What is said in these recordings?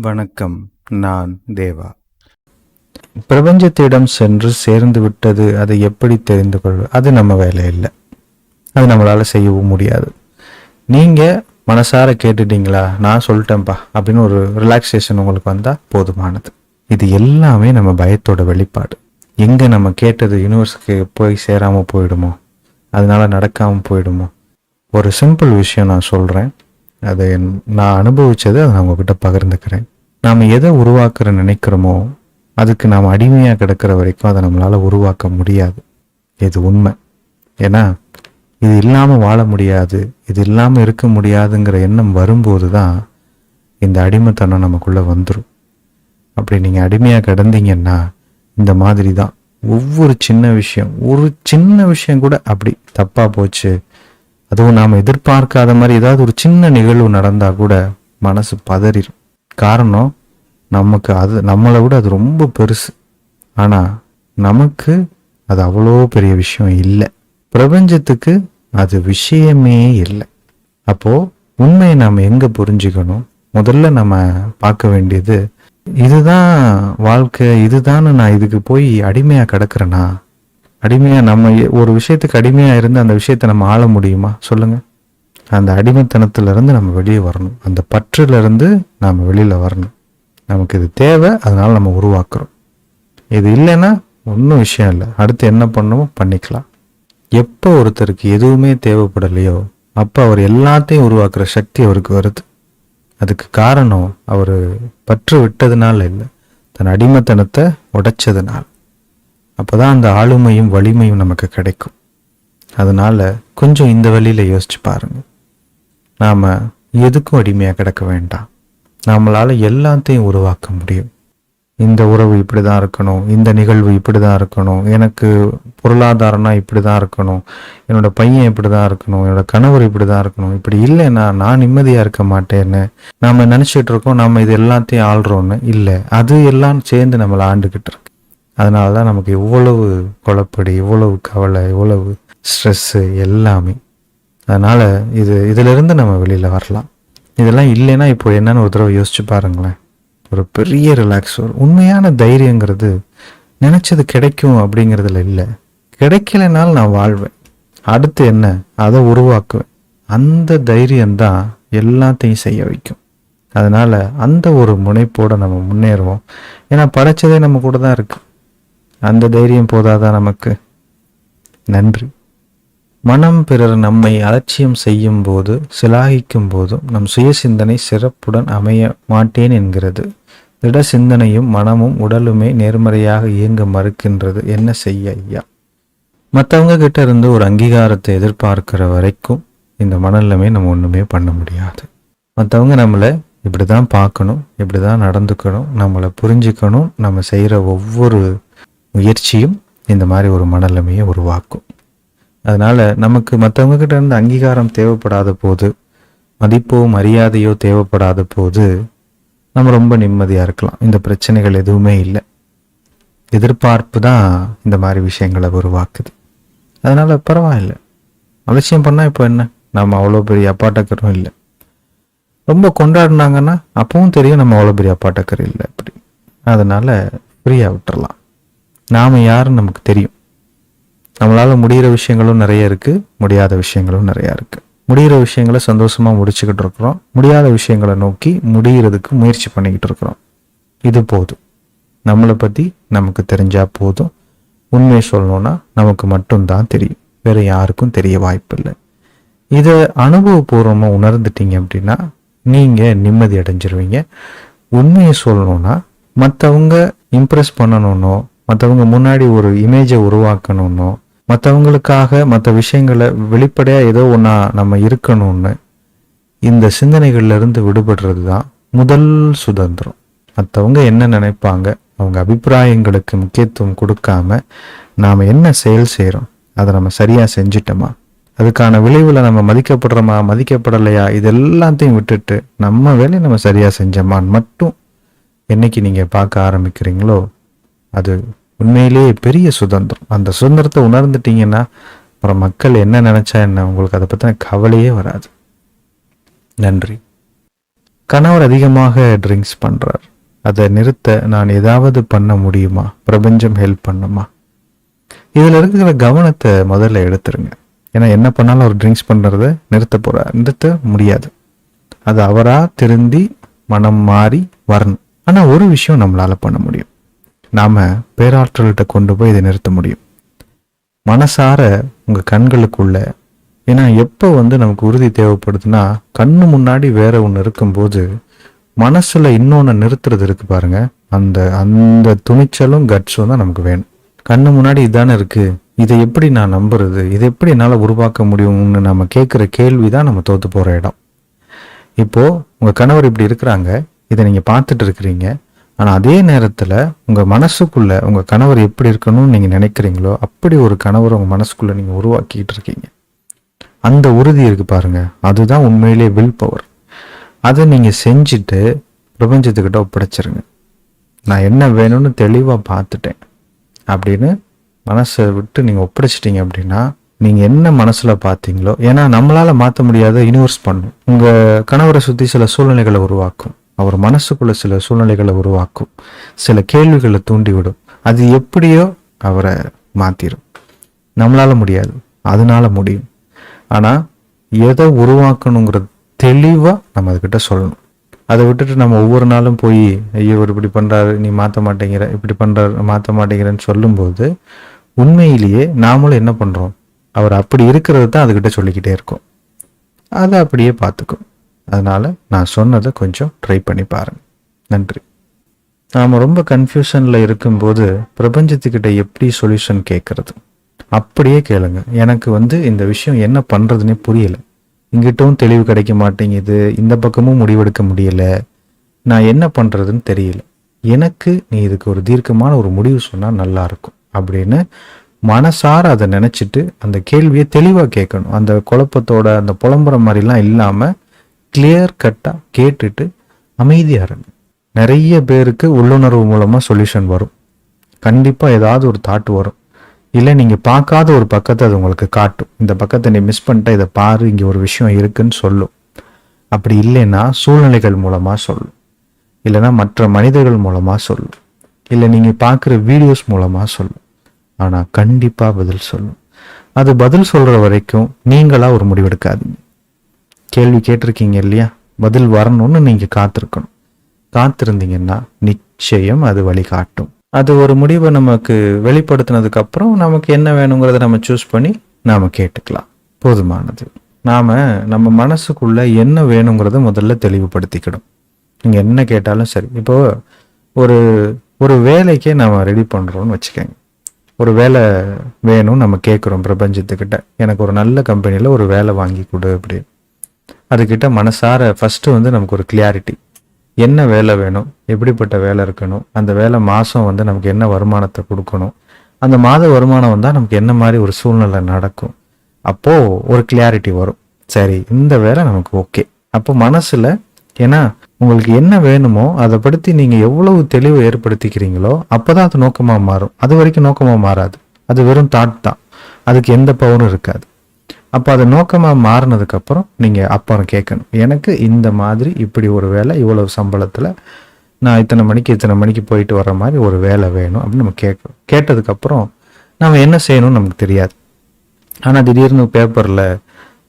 வணக்கம் நான் தேவா. பிரபஞ்சத்திடம் சென்று சேர்ந்து விட்டது அதை எப்படி தெரிந்து கொள்வது? அது நம்ம வேலை இல்லை. அது நம்மளால செய்யவும் முடியாது. நீங்க மனசார கேட்டுட்டீங்களா? நான் சொல்லிட்டேன்ப்பா அப்படின்னு ஒரு ரிலாக்ஸேஷன் உங்களுக்கு வந்தா போதுமானது. இது எல்லாமே நம்ம பயத்தோட வெளிப்பாடு. எங்க நம்ம கேட்டது யூனிவர்ஸுக்கு போய் சேராம போயிடுமோ? அதனால நடக்காம போயிடுமோ? ஒரு சிம்பிள் விஷயம் நான் சொல்றேன். அதை என்- நான் அனுபவிச்சதை அதை நான் உங்ககிட்ட பகிர்ந்துக்கிறேன். நாம் எதை உருவாக்குற நினைக்கிறோமோ அதுக்கு நாம் அடிமையாக கிடக்கிற வரைக்கும் அதை நம்மளால் உருவாக்க முடியாது. இது உண்மை. ஏன்னா இது இல்லாமல் வாழ முடியாது இது இல்லாமல் இருக்க முடியாதுங்கிற எண்ணம் வரும்போது தான் இந்த அடிமைத்தனம் நமக்குள்ளே வந்துடும் அப்படி நீங்கள் அடிமையாக கிடந்தீங்கன்னா இந்த மாதிரி தான். ஒவ்வொரு சின்ன விஷயம் ஒரு சின்ன விஷயம் கூட அப்படி தப்பாக போச்சு அதுவும் நாம் எதிர்பார்க்காத மாதிரி ஏதாவது ஒரு சின்ன நிகழ்வு நடந்தால் கூட மனசு பதறிடும் காரணம் நமக்கு அது நம்மளை விட அது ரொம்ப பெருசு. ஆனால் நமக்கு அது அவ்வளோ பெரிய விஷயம் இல்லை. பிரபஞ்சத்துக்கு அது விஷயமே இல்லை. அப்போது உண்மையை நாம் எங்கே புரிஞ்சுக்கணும்? முதல்ல நம்ம பார்க்க வேண்டியது இதுதான் வாழ்க்கை இதுதான் நான் இதுக்கு போய் அடிமையாக கிடக்குறேனா? அடிமையாக நம்ம எ- ஒரு விஷயத்துக்கு அடிமையாக இருந்து அந்த விஷயத்தை நம்ம ஆள முடியுமா? சொல்லுங்க. அந்த அடிமைத்தனத்திலிருந்து நம்ம வெளியே வரணும். அந்த பற்றிலிருந்து நாம் வெளியில் வரணும். நமக்கு இது தேவை அதனால் நம்ம உருவாக்குறோம். இது இல்லைன்னா ஒன்றும் விஷயம் இல்லை. அடுத்து என்ன பண்ணணுமோ பண்ணிக்கலாம். எப்போ ஒருத்தருக்கு எதுவுமே தேவைப்படலையோ அப்போ அவர் எல்லாத்தையும் உருவாக்குற சக்தி அவருக்கு வருது. அதுக்கு காரணம் அவர் பற்று விட்டதுனால இல்லை. தன் அடிமைத்தனத்தை உடைச்சதுனால. அப்போ தான் அந்த ஆளுமையும் வலிமையும் நமக்கு கிடைக்கும். அதனால கொஞ்சம் இந்த வழியில் யோசிச்சு பாருங்க. நாம் எதுக்கும் அடிமையாக கிடக்க வேண்டாம். நம்மளால் எல்லாத்தையும் உருவாக்க முடியும். இந்த உறவு இப்படி தான் இருக்கணும் இந்த நிகழ்வு இப்படி தான் இருக்கணும் எனக்கு பொருளாதாரம்னா இப்படி தான் இருக்கணும் என்னோட பையன் இப்படி தான் இருக்கணும் என்னோட கணவர் இப்படி தான் இருக்கணும் இப்படி இல்லைன்னா நான் நிம்மதியாக இருக்க மாட்டேன்னு நாம் நினச்சிட்டு இருக்கோம் நம்ம இது எல்லாத்தையும் ஆள்றோன்னு இல்லை அது எல்லாம் சேர்ந்து நம்மளை ஆண்டுக்கிட்டு இருக்கு. அதனால தான் நமக்கு இவ்வளவு குழப்படி இவ்வளவு கவலை இவ்வளவு ஸ்ட்ரெஸ்ஸு எல்லாமே. அதனால் இது இதிலிருந்து நம்ம வெளியில் வரலாம். இதெல்லாம் இல்லைன்னா இப்போ என்னன்னு ஒரு தடவை யோசிச்சு பாருங்களேன். ஒரு பெரிய ரிலாக்ஸ் ஒரு உண்மையான தைரியங்கிறது நினச்சது கிடைக்கும் அப்படிங்கிறதுல இல்லை. கிடைக்கலைனாலும் நான் வாழ்வேன். அடுத்து என்ன? அதை உருவாக்குவேன். அந்த தைரியம்தான் எல்லாத்தையும் செய்ய வைக்கும். அதனால் அந்த ஒரு முனைப்போடு நம்ம முன்னேறுவோம். ஏன்னா படைச்சதே நம்ம கூட தான் இருக்குது அந்த தைரியம் போதாதா நமக்கு? நன்றி. மனம் பிறர் நம்மை அலட்சியம் செய்யும் போது சிலாகிக்கும் போதும் நம் சுய சிந்தனை சிறப்புடன் அமைய மாட்டேன் என்கிறது. திட சிந்தனையும் மனமும் உடலுமே நேர்மறையாக இயங்க மறுக்கின்றது. என்ன செய்ய ஐயா? மற்றவங்க கிட்ட இருந்து ஒரு அங்கீகாரத்தை எதிர்பார்க்கிற வரைக்கும் இந்த மனநிலைமை நம்ம ஒண்ணுமே பண்ண முடியாது. மற்றவங்க நம்மளை இப்படி தான் பார்க்கணும் இப்படி தான் நடந்துக்கணும் நம்மளை புரிஞ்சுக்கணும் நம்ம செய்கிற ஒவ்வொரு முயற்சியும் இந்த மாதிரி ஒரு மனநிலைமையை உருவாக்கும். அதனால் நமக்கு மற்றவங்கக்கிட்ட இருந்து அங்கீகாரம் தேவைப்படாத போது மதிப்போ மரியாதையோ தேவைப்படாத போது நம்ம ரொம்ப நிம்மதியாக இருக்கலாம். இந்த பிரச்சனைகள் எதுவுமே இல்லை. எதிர்பார்ப்பு தான் இந்த மாதிரி விஷயங்களை உருவாக்குது. அதனால் பரவாயில்ல. அலட்சியம் பண்ணால் இப்போ என்ன? நம்ம அவ்வளோ பெரிய அப்பாட்டக்கரும் இல்லை. ரொம்ப கொண்டாடினாங்கன்னா அப்பவும் தெரியும் நம்ம அவ்வளோ பெரிய அப்பாட்டக்கர் இல்லை அப்படி. அதனால் ஃப்ரீயாக விட்டுறலாம். நாம் யாருன்னு நமக்கு தெரியும். நம்மளால் முடியிற விஷயங்களும் நிறைய இருக்குது முடியாத விஷயங்களும் நிறையா இருக்குது முடிகிற விஷயங்களை சந்தோஷமாக முடிச்சுக்கிட்டு இருக்கிறோம். முடியாத விஷயங்களை நோக்கி முடிகிறதுக்கு முயற்சி பண்ணிக்கிட்டு இருக்கிறோம். இது போதும். நம்மளை பற்றி நமக்கு தெரிஞ்சால் போதும். உண்மையை சொல்லணும்னா நமக்கு மட்டும்தான் தெரியும். வேறு யாருக்கும் தெரிய வாய்ப்பில்லை இதை அனுபவபூர்வமாக உணர்ந்துட்டீங்க அப்படின்னா நீங்கள் நிம்மதி அடைஞ்சிருவீங்க. உண்மையை சொல்லணும்னா மற்றவங்க இம்ப்ரெஸ் பண்ணணும்னோ மற்றவங்க முன்னாடி ஒரு இமேஜை உருவாக்கணும்னோ மற்றவங்களுக்காக மற்ற விஷயங்களை வெளிப்படையாக ஏதோ ஒன்றா நம்ம இருக்கணும்னு இந்த சிந்தனைகள்லேருந்து விடுபடுறது தான் முதல் சுதந்திரம். மற்றவங்க என்ன நினைப்பாங்க அவங்க அபிப்பிராயங்களுக்கு முக்கியத்துவம் கொடுக்காம நாம் என்ன செயல் செய்கிறோம் அதை நம்ம சரியாக செஞ்சிட்டோமா? அதுக்கான விளைவில் நம்ம மதிக்கப்படுறோமா மதிக்கப்படலையா? இது எல்லாத்தையும் விட்டுட்டு நம்ம வேலையை நம்ம சரியாக செஞ்சோமான்னு மட்டும் என்னைக்கு நீங்கள் பார்க்க ஆரம்பிக்கிறீங்களோ அது உண்மையிலேயே பெரிய சுதந்திரம். அந்த சுதந்திரத்தை உணர்ந்துட்டீங்கன்னா அப்புறம் மக்கள் என்ன நினைச்சா என்ன? உங்களுக்கு அதை பத்தின கவலையே வராது. நன்றி. கணவர் அதிகமாக ட்ரிங்க்ஸ் பண்றார். அதை நிறுத்த நான் ஏதாவது பண்ண முடியுமா? பிரபஞ்சம் ஹெல்ப் பண்ணுமா? இதுல இருக்கிற கவனத்தை முதல்ல எடுத்துருங்க. ஏன்னா என்ன பண்ணாலும் அவர் ட்ரிங்க்ஸ் பண்ணுறத நிறுத்த போகிறார் நிறுத்த முடியாது. அது அவரா திருந்தி மனம் மாறி வரணும். ஆனா ஒரு விஷயம் நம்மளால பண்ண முடியும். நாம பேராற்றல்கிட்ட கொண்டு போய் இதை நிறுத்த முடியும். மனசார உங்க கண்களுக்குள்ள ஏன்னா எப்போ வந்து நமக்கு உறுதி தேவைப்படுதுன்னா கண்ணு முன்னாடி வேற ஒன்று இருக்கும்போது மனசுல இன்னொன்று நிறுத்துறது இருக்கு பாருங்க. அந்த அந்த துணிச்சலும் கட்ஸும் தான் நமக்கு வேணும். கண்ணு முன்னாடி இதானே இருக்கு. இதை எப்படி நான் நம்புறது? இதை எப்படி என்னால் உருவாக்க முடியும்னு நம்ம கேட்குற கேள்வி தான் நம்ம தோத்து போகிற இடம். இப்போ உங்கள் கணவர் இப்படி இருக்கிறாங்க. இதை நீங்கள் பார்த்துட்டு இருக்கிறீங்க. ஆனால் அதே நேரத்தில் உங்கள் மனசுக்குள்ளே உங்கள் கணவர் எப்படி இருக்கணும்னு நீங்கள் நினைக்கிறீங்களோ அப்படி ஒரு கணவர் உங்கள் மனசுக்குள்ளே நீங்கள் உருவாக்கிட்டு இருக்கீங்க. அந்த உறுதி இருக்கு பாருங்கள் அதுதான் உண்மையிலேயே வில் பவர் அதை நீங்கள் செஞ்சுட்டு பிரபஞ்சத்துக்கிட்ட ஒப்படைச்சிருங்க. நான் என்ன வேணும்னு தெளிவாக பார்த்துட்டேன் அப்படின்னு மனசை விட்டு நீங்கள் ஒப்படைச்சிட்டீங்க அப்படின்னா நீங்கள் என்ன மனசில் பார்த்தீங்களோ ஏன்னா நம்மளால் மாற்ற முடியாத யூனிவர்ஸ் பண்ணும். உங்கள் கணவரை சுற்றி சில சூழ்நிலைகளை உருவாக்கும். அவர் மனசுக்குள்ள சில சூழ்நிலைகளை உருவாக்கும். சில கேள்விகளை தூண்டிவிடும். அது எப்படியோ அவரை மாத்திரும். நம்மளால முடியாது. அதனால முடியும். ஆனா எதை உருவாக்கணுங்கிற தெளிவா நம்ம அதுகிட்ட சொல்லணும். அதை விட்டுட்டு நம்ம ஒவ்வொரு நாளும் போய் ஐயோ இவர் இப்படி பண்றாரு நீ மாத்த மாட்டேங்கிற இப்படி பண்றாரு மாத்த மாட்டேங்கிறன்னு சொல்லும்போது உண்மையிலேயே நாமளும் என்ன பண்றோம்? அவர் அப்படி இருக்கிறது தான் அதுகிட்ட சொல்லிக்கிட்டே இருக்கோம். அதை அப்படியே பார்த்துக்கும். அதனால் நான் சொன்னதை கொஞ்சம் ட்ரை பண்ணி பாருங்க. நன்றி. நாம் ரொம்ப கன்ஃபியூஷனில் இருக்கும்போது பிரபஞ்சத்துக்கிட்ட எப்படி சொல்யூஷன் கேட்குறது அப்படியே கேளுங்க. எனக்கு வந்து இந்த விஷயம் என்ன பண்ணுறதுனே புரியல. இங்கிட்டும் தெளிவு கிடைக்க மாட்டேங்குது. இந்த பக்கமும் முடிவெடுக்க முடியல. நான் என்ன பண்ணுறதுன்னு தெரியல. எனக்கு நீ இதுக்கு ஒரு தீர்க்கமான ஒரு முடிவு சொன்னால் நல்லா இருக்கும் அப்படின்னு மனசார அதை நினச்சிட்டு அந்த கேள்வியை தெளிவாக கேட்கணும். அந்த குழப்பத்தோட அந்த புலம்புற மாதிரிலாம் இல்லாமல் கிளியர் கட்டாக கேட்டுட்டு அமைதியாக இருங்க நிறைய பேருக்கு உள்ளுணர்வு மூலமாக சொல்யூஷன் வரும். கண்டிப்பாக ஏதாவது ஒரு தாட் வரும். இல்லை நீங்கள் பார்க்காத ஒரு பக்கத்தை அது உங்களுக்கு காட்டும். இந்த பக்கத்தை நீ மிஸ் பண்ணிட்ட இதை பாரு இங்கே ஒரு விஷயம் இருக்குன்னு சொல்லும். அப்படி இல்லைன்னா சூழ்நிலைகள் மூலமாக சொல்லும். இல்லைன்னா மற்ற மனிதர்கள் மூலமாக சொல்லும். இல்லை நீங்கள் பார்க்குற வீடியோஸ் மூலமாக சொல்லும். ஆனால் கண்டிப்பாக பதில் சொல்லும். அது பதில் சொல்கிற வரைக்கும் நீங்களாக ஒரு முடிவெடுக்காதீங்க. கேள்வி கேட்டிருக்கீங்க இல்லையா? பதில் வரணும்னு நீங்கள் காத்திருக்கணும். காத்திருந்தீங்கன்னா நிச்சயம் அது வழிகாட்டும். அது ஒரு முடிவை நமக்கு வெளிப்படுத்தினதுக்கு அப்புறம் நமக்கு என்ன வேணுங்கிறத நம்ம சூஸ் பண்ணி நாம கேட்டுக்கலாம். போதுமானது. நாம நம்ம மனசுக்குள்ள என்ன வேணுங்கிறத முதல்ல தெளிவுபடுத்திக்கணும். நீங்க என்ன கேட்டாலும் சரி. இப்போ ஒரு ஒரு வேலைக்கே நாம ரெடி பண்றோம்னு வச்சுக்கோங்க. ஒரு வேலை வேணும் நம்ம கேட்குறோம் பிரபஞ்சத்துக்கிட்ட. எனக்கு ஒரு நல்ல கம்பெனியில் ஒரு வேலை வாங்கி கொடு அப்படின்னு. அதுக்கிட்ட மனசார ஃபஸ்ட்டு வந்து நமக்கு ஒரு கிளியாரிட்டி என்ன வேலை வேணும்? எப்படிப்பட்ட வேலை இருக்கணும்? அந்த வேலை மாதம் வந்து நமக்கு என்ன வருமானத்தை கொடுக்கணும்? அந்த மாத வருமானம் வந்தால் நமக்கு என்ன மாதிரி ஒரு சூழ்நிலை நடக்கும்? அப்போது ஒரு கிளியாரிட்டி வரும். சரி இந்த வேலை நமக்கு ஓகே அப்போ மனசில் ஏன்னா உங்களுக்கு என்ன வேணுமோ அதை படுத்தி நீங்கள் எவ்வளவு தெளிவு ஏற்படுத்திக்கிறீங்களோ அப்போ தான் அது நோக்கமாக மாறும். அது வரைக்கும் நோக்கமாக மாறாது. அது வெறும் தாட் தான். அதுக்கு எந்த பவரும் இருக்காது. அப்போ அது நோக்கமாக மாறினதுக்கப்புறம் நீங்கள் அப்புறம் கேட்கணும். எனக்கு இந்த மாதிரி இப்படி ஒரு வேலை இவ்வளவு சம்பளத்தில் நான் இத்தனை மணிக்கு இத்தனை மணிக்கு போயிட்டு வர மாதிரி ஒரு வேலை வேணும் அப்படின்னு நம்ம கேட்கணும் கேட்டதுக்கப்புறம் நம்ம என்ன செய்யணும்னு நமக்கு தெரியாது. ஆனால் திடீர்னு பேப்பரில்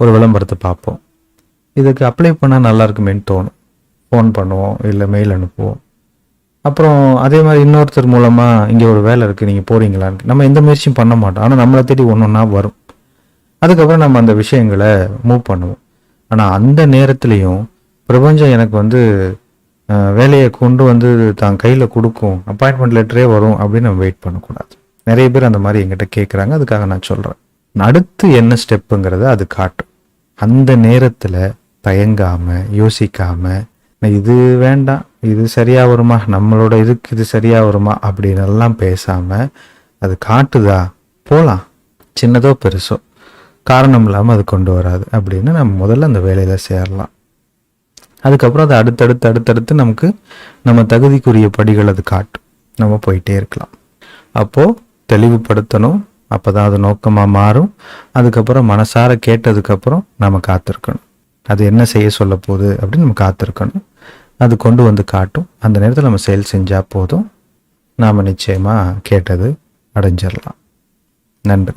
ஒரு விளம்பரத்தை பார்ப்போம். இதுக்கு அப்ளை பண்ணால் நல்லா இருக்குமேன்னு தோணும். ஃபோன் பண்ணுவோம் இல்லை மெயில் அனுப்புவோம். அப்புறம் அதே மாதிரி இன்னொருத்தர் மூலமாக இங்கே ஒரு வேலை இருக்குது நீங்கள் போகிறீங்களான்னு நம்ம எந்த முயற்சியும் பண்ண மாட்டோம். ஆனால் நம்மளை தேடி ஒன்று ஒன்றா வரும். அதுக்கப்புறம் நம்ம அந்த விஷயங்களை மூவ் பண்ணுவோம். ஆனால் அந்த நேரத்துலையும் பிரபஞ்சம் எனக்கு வந்து வேலையை கொண்டு வந்து தான் கையில் கொடுக்கும். அப்பாயின்மெண்ட் லெட்டரே வரும் அப்படின்னு நம்ம வெயிட் பண்ணக்கூடாது. நிறைய பேர் அந்த மாதிரி எங்கிட்ட கேட்குறாங்க அதுக்காக நான் சொல்கிறேன் அடுத்து என்ன ஸ்டெப்புங்கிறத அது காட்டும். அந்த நேரத்தில் தயங்காமல் யோசிக்காமல் இது வேண்டாம். இது சரியாக வருமா? நம்மளோட இதுக்கு இது சரியாக வருமா? அப்படின்னு எல்லாம் பேசாமல் அது காட்டுதா? போகலாம் சின்னதோ பெருசோ. காரணம் இல்லாமல் அது கொண்டு வராது. அப்படின்னு நம்ம முதல்ல அந்த வேலையில் சேரலாம். அதுக்கப்புறம் அது அடுத்தடுத்து அடுத்தடுத்து நமக்கு நம்ம தகுதிக்குரிய படிகள் அது காட்டும். நம்ம போயிட்டே இருக்கலாம். அப்போது தெளிவுபடுத்தணும். அப்பதான் அது நோக்கமாக மாறும். அதுக்கப்புறம் மனசார கேட்டதுக்கப்புறம் நம்ம காத்திருக்கணும். அது என்ன செய்ய சொல்ல போகுது அப்படின்னு நம்ம காத்திருக்கணும். அது கொண்டு வந்து காட்டும். அந்த நேரத்தில் நம்ம செயல் செஞ்சால் போதும். நாம் நிச்சயமாக கேட்டது அடைஞ்சிடலாம் நன்றி